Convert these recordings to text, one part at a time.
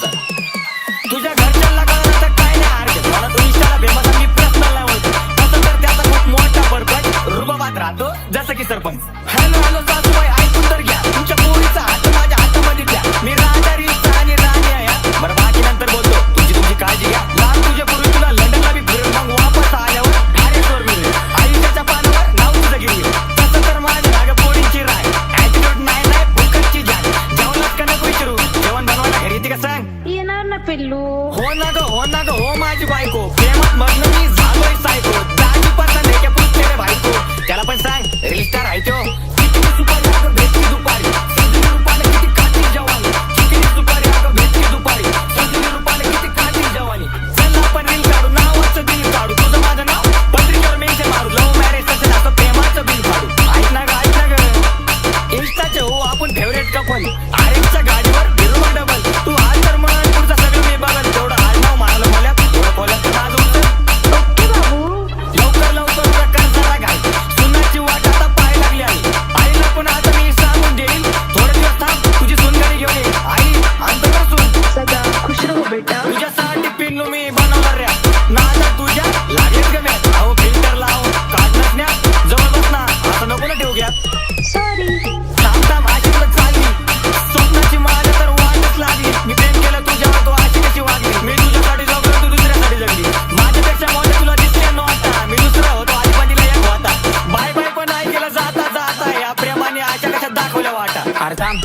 Stop. पिल्लू. हो ना ग हो ना ग हो माझी बायको. प्रेमात म्हटलं मी अरे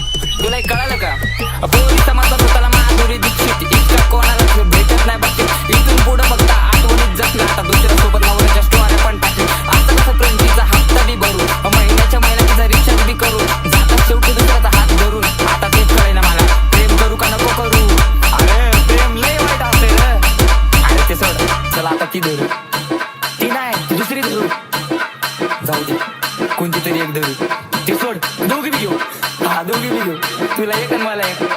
तुला एक कळालं का? पूर्वी समजत होताला माधुरी दीक्षित. इतका कोणाला भेटत नाही बघते इथून पुढं फक्त आठवणीत जगला आता दुसऱ्या सोबत नवऱ्याच्या स्टोऱ्या पण टाकली आता कसं फ्रेंडीचा हप्ता बी भरू. महिन्याच्या महिन्याचा रिचार्ज बी करू. जाता शेवटी दुसऱ्याचा हात धरून. आता तेच कळेना मला प्रेम करू का नको करू? अरे प्रेम लय वाईट असेल अरे ते सोड. चला आता ती धरू. ती नाही दुसरी धरू. जाऊ दे. कोणती तरी एक धरू. ते सोड. दोघी बी घेऊ. दोघी बी घेऊ तुला एक आणि मला एक.